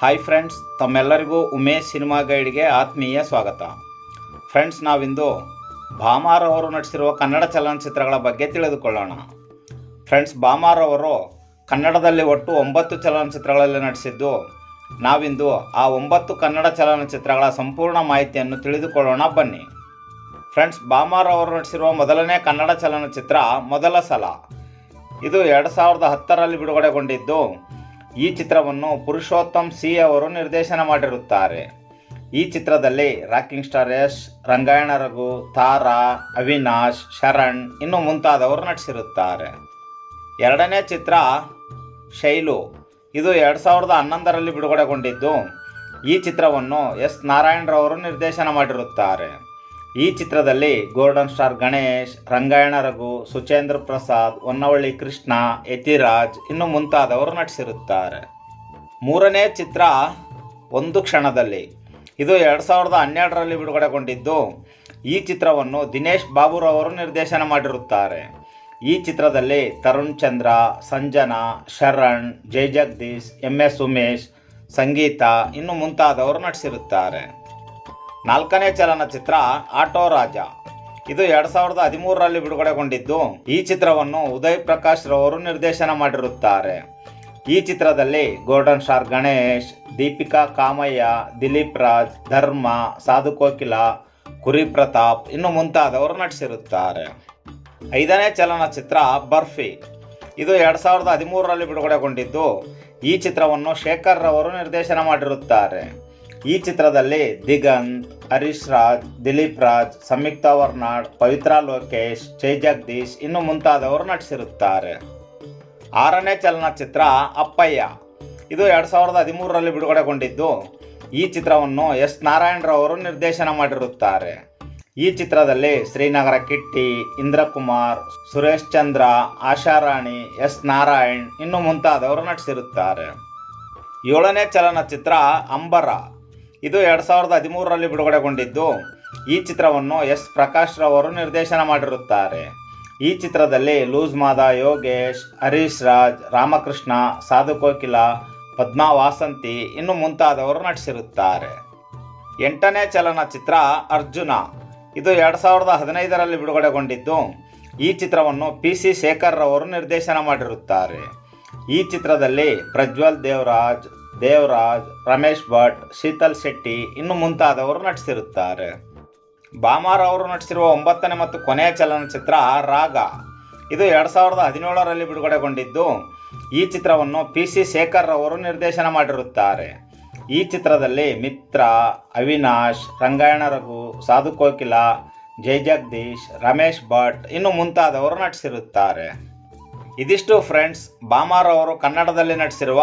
Hi friends ತಮ್ಮೆಲ್ಲರಿಗೂ Umesh cinema ಗೈಡ್ಗೆ ಆತ್ಮೀಯ ಸ್ವಾಗತ. ಫ್ರೆಂಡ್ಸ್ ನಾವಿಂದು ಭಾಮಾರ್ ಅವರು ನಟಿಸಿರುವ ಕನ್ನಡ ಚಲನಚಿತ್ರಗಳ ಬಗ್ಗೆ ತಿಳಿದುಕೊಳ್ಳೋಣ. ಫ್ರೆಂಡ್ಸ್ ಭಾಮಾರ್ ಅವರು ಕನ್ನಡದಲ್ಲಿ ಒಟ್ಟು ಒಂಬತ್ತು ಚಲನಚಿತ್ರಗಳಲ್ಲಿ ನಟಿಸಿದ್ದು, ನಾವಿಂದು ಆ ಒಂಬತ್ತು ಕನ್ನಡ ಚಲನಚಿತ್ರಗಳ ಸಂಪೂರ್ಣ ಮಾಹಿತಿಯನ್ನು ತಿಳಿದುಕೊಳ್ಳೋಣ, ಬನ್ನಿ. ಫ್ರೆಂಡ್ಸ್ ಭಾಮಾರ್ ಅವರು ನಟಿಸಿರುವ ಮೊದಲನೇ ಕನ್ನಡ ಚಲನಚಿತ್ರ ಮೊದಲ ಸಲ. ಇದು ಎರಡು ಸಾವಿರದ ಹತ್ತರಲ್ಲಿ ಬಿಡುಗಡೆಗೊಂಡಿದ್ದು ಈ ಚಿತ್ರವನ್ನು ಪುರುಷೋತ್ತಮ್ ಸಿ ಅವರು ನಿರ್ದೇಶನ ಮಾಡಿರುತ್ತಾರೆ. ಈ ಚಿತ್ರದಲ್ಲಿ ರಾಕಿಂಗ್ ಸ್ಟಾರ್ ಯಶ್, ರಂಗಾಯಣ ರಘು, ತಾರಾ, ಅವಿನಾಶ್, ಶರಣ್ ಇನ್ನು ಮುಂತಾದವರು ನಟಿಸಿರುತ್ತಾರೆ. ಎರಡನೇ ಚಿತ್ರ ಶೈಲು. ಇದು ಎರಡು ಸಾವಿರದ ಹನ್ನೊಂದರಲ್ಲಿ ಬಿಡುಗಡೆಗೊಂಡಿದ್ದು. ಈ ಚಿತ್ರವನ್ನು ಎಸ್ ನಾರಾಯಣರವರು ನಿರ್ದೇಶನ ಮಾಡಿರುತ್ತಾರೆ. ಈ ಚಿತ್ರದಲ್ಲಿ ಗೋಲ್ಡನ್ ಸ್ಟಾರ್ ಗಣೇಶ್, ರಂಗಾಯಣ ರಘು, ಸುಚೇಂದ್ರ ಪ್ರಸಾದ್, ಹೊನ್ನವಳ್ಳಿ ಕೃಷ್ಣ, ಯತಿರಾಜ್ ಇನ್ನು ಮುಂತಾದವರು ನಟಿಸಿರುತ್ತಾರೆ. ಮೂರನೇ ಚಿತ್ರ ಒಂದು ಕ್ಷಣದಲ್ಲಿ. ಇದು ಎರಡು ಸಾವಿರದ ಹನ್ನೆರಡರಲ್ಲಿ ಬಿಡುಗಡೆಗೊಂಡಿದ್ದು, ಈ ಚಿತ್ರವನ್ನು ದಿನೇಶ್ ಬಾಬುರವರು ನಿರ್ದೇಶನ ಮಾಡಿರುತ್ತಾರೆ. ಈ ಚಿತ್ರದಲ್ಲಿ ತರುಣ್ ಚಂದ್ರ, ಸಂಜನಾ, ಶರಣ್ ಜೈ ಜಗದೀಶ್, ಎಂ ಎಸ್ ಉಮೇಶ್, ಸಂಗೀತ, ಇನ್ನು ಮುಂತಾದವರು ನಟಿಸಿರುತ್ತಾರೆ. ನಾಲ್ಕನೇ ಚಲನಚಿತ್ರ ಆಟೋ ರಾಜ. ಇದು ಎರಡ್ ಸಾವಿರದ ಹದಿಮೂರರಲ್ಲಿ ಬಿಡುಗಡೆಗೊಂಡಿದ್ದು, ಈ ಚಿತ್ರವನ್ನು ಉದಯ್ ಪ್ರಕಾಶ್ ರವರು ನಿರ್ದೇಶನ ಮಾಡಿರುತ್ತಾರೆ. ಈ ಚಿತ್ರದಲ್ಲಿ ಗೋಲ್ಡನ್ ಸ್ಟಾರ್ ಗಣೇಶ್, ದೀಪಿಕಾ ಕಾಮಯ್ಯ, ದಿಲೀಪ್ ರಾಜ್, ಧರ್ಮ, ಸಾಧು ಕೋಕಿಲ, ಕುರಿ ಪ್ರತಾಪ್ ಇನ್ನು ಮುಂತಾದವರು ನಟಿಸಿರುತ್ತಾರೆ. ಐದನೇ ಚಲನಚಿತ್ರ ಬರ್ಫಿ. ಇದು ಎರಡು ಸಾವಿರದ ಹದಿಮೂರರಲ್ಲಿ ಬಿಡುಗಡೆಗೊಂಡಿದ್ದು, ಈ ಚಿತ್ರವನ್ನು ಶೇಖರ್ ರವರು ನಿರ್ದೇಶನ ಮಾಡಿರುತ್ತಾರೆ. ಈ ಚಿತ್ರದಲ್ಲಿ ದಿಗಂತ್, ಹರೀಶ್ ರಾಜ್, ದಿಲೀಪ್ ರಾಜ್, ಸಂಯುಕ್ತಾ ವರ್ನಾಡ್, ಪವಿತ್ರ ಲೋಕೇಶ್, ಜೈ ಜಗದೀಶ್ ಇನ್ನು ಮುಂತಾದವರು ನಟಿಸಿರುತ್ತಾರೆ. ಆರನೇ ಚಲನಚಿತ್ರ ಅಪ್ಪಯ್ಯ. ಇದು ಎರಡು ಸಾವಿರದ ಹದಿಮೂರರಲ್ಲಿ ಬಿಡುಗಡೆಗೊಂಡಿದ್ದು, ಈ ಚಿತ್ರವನ್ನು ಎಸ್ ನಾರಾಯಣರವರು ನಿರ್ದೇಶನ ಮಾಡಿರುತ್ತಾರೆ. ಈ ಚಿತ್ರದಲ್ಲಿ ಶ್ರೀನಗರ ಕಿಟ್ಟಿ, ಇಂದ್ರಕುಮಾರ್, ಸುರೇಶ್ ಚಂದ್ರ ಆಶಾರಾಣಿ ಎಸ್ ನಾರಾಯಣ್ ಇನ್ನು ಮುಂತಾದವರು ನಟಿಸಿರುತ್ತಾರೆ. ಏಳನೇ ಚಲನಚಿತ್ರ ಅಂಬರ. ಇದು ಎರಡು ಸಾವಿರದ ಹದಿಮೂರರಲ್ಲಿ ಬಿಡುಗಡೆಗೊಂಡಿದ್ದು. ಈ ಚಿತ್ರವನ್ನು ಎಸ್. ಪ್ರಕಾಶ್ ರವರು ನಿರ್ದೇಶನ ಮಾಡಿರುತ್ತಾರೆ. ಈ ಚಿತ್ರದಲ್ಲಿ ಲೂಸ್ ಮಾದ, ಯೋಗೇಶ್, ಹರೀಶ್ ರಾಜ್, ರಾಮಕೃಷ್ಣ, ಸಾಧು ಕೋಕಿಲ, ಪದ್ಮಾ ವಾಸಂತಿ ಇನ್ನು ಮುಂತಾದವರು ನಟಿಸಿರುತ್ತಾರೆ. ಎಂಟನೇ ಚಲನಚಿತ್ರ ಅರ್ಜುನ. ಇದು ಎರಡು ಸಾವಿರದ ಹದಿನೈದರಲ್ಲಿ ಬಿಡುಗಡೆಗೊಂಡಿದ್ದು. ಈ ಚಿತ್ರವನ್ನು ಪಿ ಸಿ ಶೇಖರ್ ರವರು ನಿರ್ದೇಶನ ಮಾಡಿರುತ್ತಾರೆ. ಈ ಚಿತ್ರದಲ್ಲಿ ಪ್ರಜ್ವಲ್ ದೇವರಾಜ್ ದೇವರಾಜ್, ರಮೇಶ್ ಭಟ್, ಶೀತಲ್ ಶೆಟ್ಟಿ ಇನ್ನು ಮುಂತಾದವರು ನಟಿಸಿರುತ್ತಾರೆ. ಬಾಮಾರ್ ಅವರು ನಟಿಸಿರುವ ಒಂಬತ್ತನೇ ಮತ್ತು ಕೊನೆಯ ಚಲನಚಿತ್ರ ರಾಗ. ಇದು ಎರಡು ಸಾವಿರದ ಹದಿನೇಳರಲ್ಲಿ ಬಿಡುಗಡೆಗೊಂಡಿದ್ದು. ಈ ಚಿತ್ರವನ್ನು ಪಿ ಸಿ ಶೇಖರ್ ಅವರು ನಿರ್ದೇಶನ ಮಾಡಿರುತ್ತಾರೆ. ಈ ಚಿತ್ರದಲ್ಲಿ ಮಿತ್ರ, ಅವಿನಾಶ್, ರಂಗಾಯಣ ರಘು, ಸಾಧು ಕೋಕಿಲ, ಜೈ ಜಗದೀಶ್, ರಮೇಶ್ ಭಟ್ ಇನ್ನು ಮುಂತಾದವರು ನಟಿಸಿರುತ್ತಾರೆ. ಇದಿಷ್ಟು ಫ್ರೆಂಡ್ಸ್ ಬಾಮಾರ್ ಅವರು ಕನ್ನಡದಲ್ಲಿ ನಟಿಸಿರುವ